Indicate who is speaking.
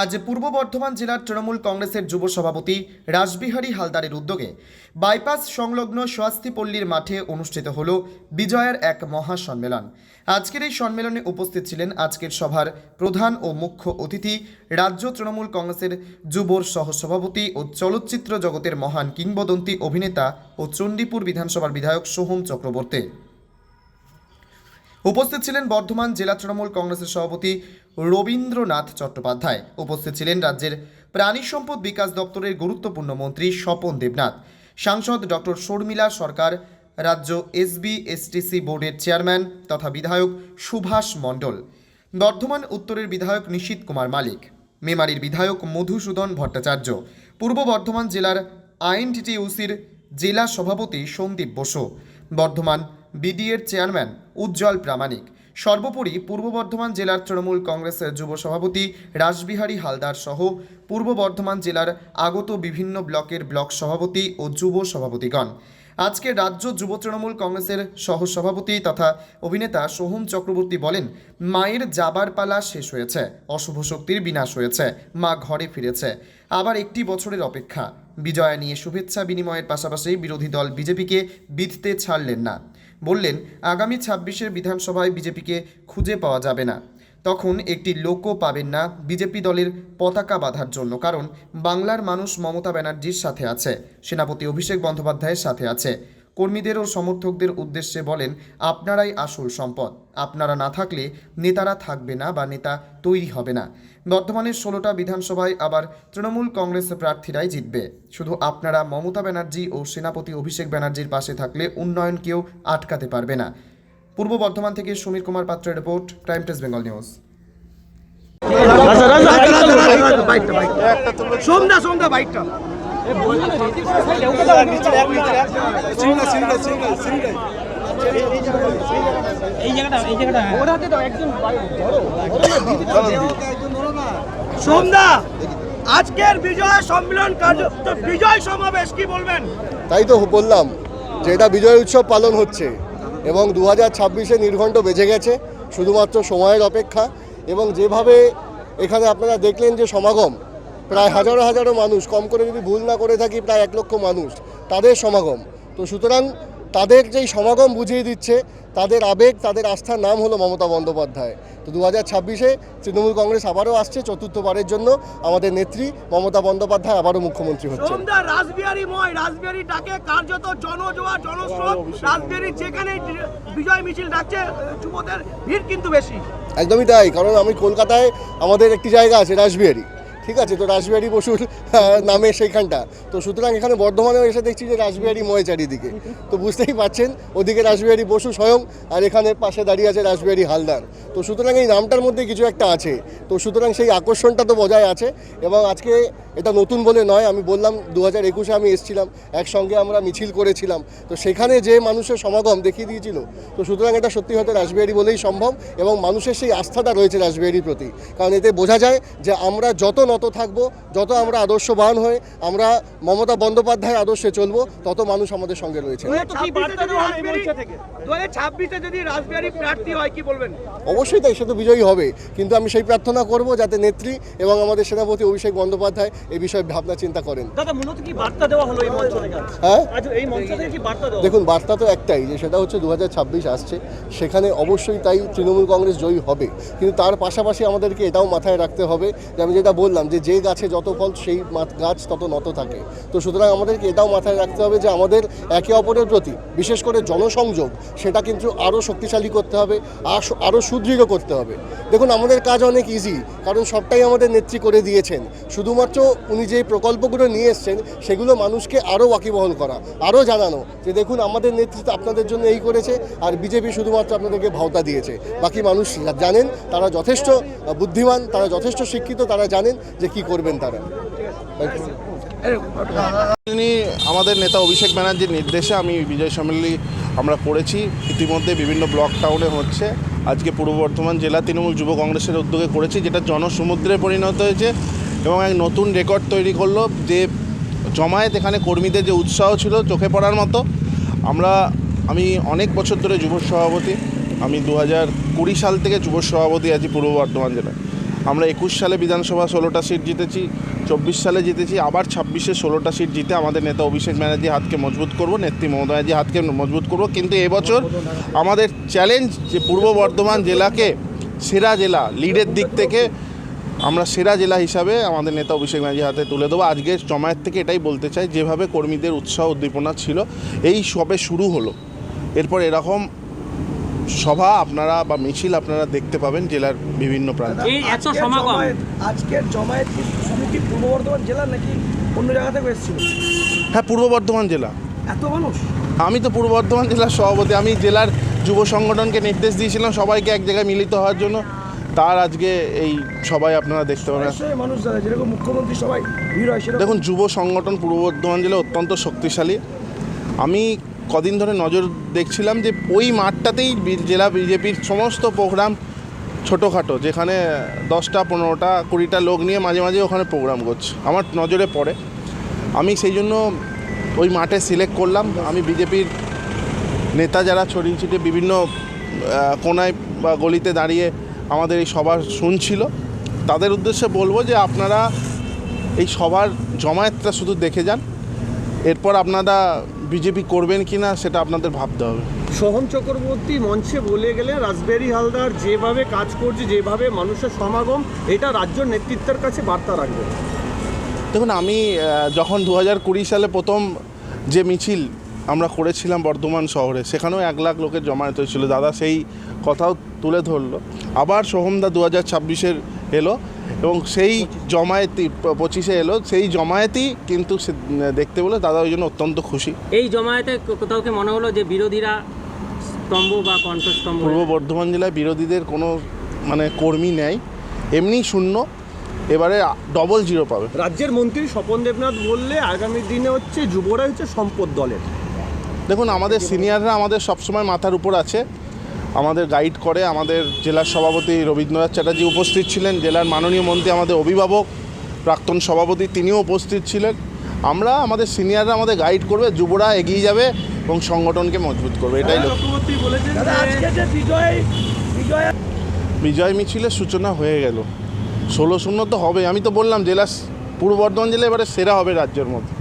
Speaker 1: আজ পূর্ব বর্ধমান জেলার তৃণমূল কংগ্রেসের যুব সভাপতি রাসবিহারী হালদারের উদ্যোগে বাইপাস সংলগ্ন স্বাস্থ্যপল্লীর মাঠে অনুষ্ঠিত হল বিজয়ের এক মহা সম্মেলন আজকের এই সম্মেলনে উপস্থিত ছিলেন আজকের সভার প্রধান ও মুখ্য অতিথি রাজ্য তৃণমূল কংগ্রেসের যুবর সহসভাপতি ও চলচ্চিত্র জগতের মহান কিংবদন্তি অভিনেতা ও চণ্ডীপুর বিধানসভার বিধায়ক সোহম চক্রবর্তী। উপস্থিত ছিলেন বর্ধমান জেলা তৃণমূল কংগ্রেসের সভাপতি রবীন্দ্রনাথ চট্টোপাধ্যায়। উপস্থিত ছিলেন রাজ্যের প্রাণী সম্পদ বিকাশ দপ্তরের গুরুত্বপূর্ণ মন্ত্রী স্বপন দেবনাথ, সাংসদ ডক্টর শর্মিলা সরকার, রাজ্য এসবি এসটিসি বোর্ডের চেয়ারম্যান তথা বিধায়ক সুভাষ মণ্ডল, বর্ধমান উত্তরের বিধায়ক নিশীত কুমার মালিক, মেমারির বিধায়ক মধুসূদন ভট্টাচার্য, পূর্ব বর্ধমান জেলার আইএনটিটিউসির জেলা সভাপতি সন্দীপ বসু, বর্ধমান বিডিএর চেয়ারম্যান উজ্জ্বল প্রামাণিক। সর্বোপরি পূর্ব বর্ধমান জেলার তৃণমূল কংগ্রেসের যুব সভাপতি রাসবিহারী হালদার সহ পূর্ব বর্ধমান জেলার আগত বিভিন্ন ব্লকের ব্লক সভাপতি ও যুব সভাপতিগণ। আজকে রাজ্য যুব তৃণমূল কংগ্রেসের সহসভাপতি তথা অভিনেতা সোহম চক্রবর্তী বলেন, মায়ের যাবার পালা শেষ হয়েছে, অশুভ শক্তির বিনাশ হয়েছে, মা ঘরে ফিরেছে। আবার একটি বছরের অপেক্ষা। বিজয়া নিয়ে শুভেচ্ছা বিনিময়ের পাশাপাশি বিরোধী দল বিজেপিকে বিধতে ছাড়লেন না। বললেন, আগামী ছাব্বিশের বিধানসভায় বিজেপিকে খুঁজে পাওয়া যাবে না। তখন একটি লোকও পাবেন না বিজেপি দলের পতাকা বাঁধার জন্য, কারণ বাংলার মানুষ মমতা ব্যানার্জির সাথে আছে, সেনাপতি অভিষেক বন্দ্যোপাধ্যায়ের সাথে আছে। কর্মীদের ও সমর্থকদের উদ্দেশ্যে বলেন আপনারাই আসল সম্পদ আপনারা না থাকলে নেতারা থাকবে না বা নেতা তৈরি হবে না বর্ধমানের ষোলোটা বিধানসভায় আবার তৃণমূল কংগ্রেস প্রার্থীরাই জিতবে শুধু আপনারা মমতা ব্যানার্জি ও সেনাপতি অভিষেক ব্যানার্জির পাশে থাকলে উন্নয়ন কেউ আটকাতে পারবে না পূর্ব বর্ধমান থেকে সমীর কুমার পাত্রের report crime test Bengal news
Speaker 2: সোমদা সোমদা বাইকটা আজকের বিজয় সম্মেলন বিজয় সমাবেশ কি বলবেন?
Speaker 3: তাই তো বললাম যে এটা বিজয় উৎসব পালন হচ্ছে এবং দু হাজার ছাব্বিশে নির্ঘণ্ট বেজে গেছে, শুধুমাত্র সময়ের অপেক্ষা এবং যেভাবে এখানে আপনারা দেখলেন যে সমাগম প্রায় হাজারো হাজারো মানুষ কম করে যদি ভুল না করে থাকি প্রায় এক লক্ষ মানুষ তাদের সমাগম। তো সুতরাং তাদের যেই সমাগম বুঝিয়ে দিচ্ছে তাদের আবেগ তাদের আস্থার নাম হলো মমতা বন্দ্যোপাধ্যায়। তো দু হাজার ছাব্বিশে তৃণমূল কংগ্রেস আবারও আসছে চতুর্থবারের জন্য। আমাদের নেত্রী মমতা বন্দ্যোপাধ্যায় আবারও মুখ্যমন্ত্রী হচ্ছেন।
Speaker 2: সোমদা রাসবিহারী ডাকে কার্যত জনজোয়া জনস্রোত। রাসবিহারী যেখানে বিজয় মিছিল ডাকছে যুবদের ভিড় কিন্তু বেশি।
Speaker 3: একদমই তাই কারণ আমি কলকাতায় আমাদের একটি জায়গা আছে রাসবিহারি। ঠিক আছে, তো রাসবিহারী বসুর নামে সেইখানটা। তো সুতরাং এখানে বর্ধমানেও এসে দেখছি যে রাসবিহারী ময় চারিদিকে। তো বুঝতেই পারছেন, ওদিকে রাসবিহারী বসু স্বয়ং, আর এখানে পাশে দাঁড়িয়ে আছে রাসবিহারী হালদার। তো সুতরাং এই নামটার মধ্যে কিছু একটা আছে। তো সুতরাং সেই আকর্ষণটা তো বজায় আছে। এবং আজকে এটা নতুন বলে নয় আমি বললাম দু হাজার একুশে আমি এসেছিলাম একসঙ্গে আমরা মিছিল করেছিলাম। তো সেখানে যে মানুষের সমাগম দেখিয়ে দিয়েছিল তো সুতরাং এটা সত্যি হয়তো রাসবিহারী বলেই সম্ভব এবং মানুষের সেই আস্থাটা রয়েছে রাসবিহারীর প্রতি। কারণ এতে বোঝা যায় যে আমরা যত নত থাকব যত আমরা আদর্শবান হয়ে আমরা মমতা বন্দ্যোপাধ্যায়ের আদর্শে চলবো তত মানুষ আমাদের সঙ্গে রয়েছে।
Speaker 2: হয়
Speaker 3: অবশ্যই তাই সে তো বিজয়ী হবে। কিন্তু আমি সেই প্রার্থনা করব যাতে নেত্রী এবং আমাদের সেনাপতি অভিষেক বন্দ্যোপাধ্যায় এই বিষয়ে ভাবনা চিন্তা করেন? হ্যাঁ? দেখুন বার্তা তো একটাই যে সেটা হচ্ছে দু হাজার ছাব্বিশ আসছে। সেখানে অবশ্যই তাই তৃণমূল কংগ্রেস জয়ী হবে। কিন্তু তার পাশাপাশি আমাদেরকে এটাও মাথায় রাখতে হবে যে আমি যেটা বললাম যে যে গাছে যত ফল সেই গাছ তত নত থাকে। তো সুতরাং আমাদেরকে এটাও মাথায় রাখতে হবে যে আমাদের একে অপরের প্রতি বিশেষ করে জনসংযোগ সেটা কিন্তু আরও শক্তিশালী করতে হবে আরও সুদৃঢ় করতে হবে। দেখুন আমাদের কাজ অনেক ইজি কারণ সবটাই আমাদের নেত্রী করে দিয়েছেন। শুধুমাত্র উনি যে প্রকল্পগুলো নিয়ে এসছেন, সেগুলো মানুষকে আরও ওয়াকিবহল করা, আরও জানানো যে দেখুন, আমাদের নেতৃত্ব আপনাদের জন্য এই করেছে আর বিজেপি শুধুমাত্র আপনাদেরকে ভাওতা দিয়েছে। বাকি মানুষ জানেন, তারা যথেষ্ট বুদ্ধিমান, তারা যথেষ্ট শিক্ষিত, তারা জানেন যে কি করবেন তারা।
Speaker 4: তিনি আমাদের নেতা অভিষেক ব্যানার্জির নির্দেশে আমি বিজয় সম্মেলনী আমরা করেছি। ইতিমধ্যে বিভিন্ন ব্লক টাউনে হচ্ছে। আজকে পূর্ব বর্ধমান জেলা তৃণমূল যুব কংগ্রেসের উদ্যোগে করেছি, যেটা জনসমুদ্রে পরিণত হয়েছে। এবং এক নতুন রেকর্ড তৈরি করল যে জমায়েত, এখানে কর্মীদের যে উৎসাহ ছিল চোখে পড়ার মতো। আমরা, আমি অনেক বছর ধরে যুব সভাপতি। আমি দু হাজার কুড়ি সাল থেকে যুব সভাপতি আছি পূর্ব বর্ধমান জেলায়। আমরা একুশ সালে বিধানসভা ষোলোটা সিট জিতেছি, চব্বিশ সালে জিতেছি, আবার ছাব্বিশে ষোলোটা সিট জিতে আমাদের নেতা অভিষেক ব্যানার্জি হাতকে মজবুত করব, নেত্রী মমতা ব্যানার্জি হাতকে মজবুত করব। কিন্তু এবছর আমাদের চ্যালেঞ্জ যে পূর্ব বর্ধমান জেলাকে সেরা জেলা লিডের দিক থেকে আমরা সেরা জেলা হিসাবে আমাদের নেতা অভিষেক ব্যানার্জি হাতে তুলে দেবো। আজকের জমায়েত থেকে এটাই বলতে চাই যেভাবে কর্মীদের উৎসাহ উদ্দীপনা ছিল এই সবে শুরু হলো। এরপর এরকম সভা আপনারা বা মিছিল আপনারা দেখতে পাবেন জেলার বিভিন্ন প্রান্তে।
Speaker 5: এই এত
Speaker 2: আজকের
Speaker 5: সমাগম
Speaker 2: জমায়েত- আজকের জমায়েত শুধু কি পূর্ব বর্ধমান জেলা নাকি অন্য জায়গা থেকে এসেছিল?
Speaker 4: হ্যাঁ পূর্ব বর্ধমান জেলা।
Speaker 2: এত মানুষ?
Speaker 4: আমি তো পূর্ব বর্ধমান জেলার সভাপতি আমি জেলার যুব সংগঠনকে নির্দেশ দিয়েছিলাম সবাইকে এক জায়গায় মিলিত হওয়ার জন্য। তার আজকে এই সবাই আপনারা দেখতে পাবেন।
Speaker 2: নিশ্চয়ই মানুষ যেরকম মুখ্যমন্ত্রী সবাই ভিড় হয়
Speaker 4: দেখুন যুব সংগঠন পূর্ব বর্ধমান জেলা অত্যন্ত শক্তিশালী। আমি কদিন ধরে নজর দেখছিলাম যে ওই মাঠটাতেই জেলা বিজেপির সমস্ত প্রোগ্রাম ছোটোখাটো যেখানে দশটা পনেরোটা কুড়িটা লোক নিয়ে মাঝে মাঝে ওখানে প্রোগ্রাম করছে। আমার নজরে পড়ে। আমি সেই জন্য ওই মাঠে সিলেক্ট করলাম। আমি বিজেপির নেতা যারা ছড়িয়ে ছিটিয়ে বিভিন্ন কোনায় বা গলিতে দাঁড়িয়ে আমাদের এই সভা শুনছিল। তাদের উদ্দেশ্যে বলব যে আপনারা এই সবার জমায়েতটা শুধু দেখে যান। এরপর আপনারা বিজেপি করবেন কি না সেটা আপনাদের ভাবতে হবে।
Speaker 5: সোহম চক্রবর্তী মঞ্চে বলে গেলেন রাসবেরি হালদার যেভাবে কাজ করছে যেভাবে মানুষের সমাগম এটা রাজ্য নেতৃত্বের কাছে বার্তা রাখবে।
Speaker 4: দেখুন আমি যখন দু হাজার কুড়ি সালে প্রথম যে মিছিল আমরা করেছিলাম বর্ধমান শহরে সেখানেও এক লাখ লোকের জমায়েত হয়েছিল। দাদা সেই কথাও তুলে ধরলো। আবার সোহমদা দু হাজার ছাব্বিশের এলো এবং সেই জমায়েতই পঁচিশে এলো সেই জমায়েতই কিন্তু দেখতে বলে দাদা ওই জন্য অত্যন্ত খুশি।
Speaker 6: এই জমায়েতে কোথাও কি মনে হলো যে বিরোধীরা স্তম্ভ বা কণ্ঠস্তম্ভ?
Speaker 4: পূর্ব বর্ধমান জেলায় বিরোধীদের কোনো মানে কর্মী নেই। এমনি শূন্য এবারে ডবল জিরো পাবে।
Speaker 5: রাজ্যের মন্ত্রী স্বপন দেবনাথ বললে আগামী দিনে হচ্ছে যুবরা হচ্ছে সম্পদ দলের।
Speaker 4: দেখুন আমাদের সিনিয়ররা আমাদের সবসময় মাথার উপর আছে। আমাদের গাইড করে আমাদের জেলার সভাপতি রবীন্দ্রনাথ চ্যাটার্জি উপস্থিত ছিলেন জেলার মাননীয় মন্ত্রী আমাদের অভিভাবক প্রাক্তন সভাপতি তিনিও উপস্থিত ছিলেন। আমরা আমাদের সিনিয়ররা আমাদের গাইড করবে যুবরা এগিয়ে যাবে এবং সংগঠনকে মজবুত করবে এটাই লক্ষ্য।
Speaker 5: চক্রবর্তী বলেছেন
Speaker 2: দাদা আজকে যে বিজয় বিজয়
Speaker 4: বিজয় মিছিলের সূচনা হয়ে গেল। ষোলো শূন্য তো হবে আমি তো বললাম জেলা পূর্ব বর্ধমান জেলা এবারে সেরা হবে রাজ্যের মধ্যে।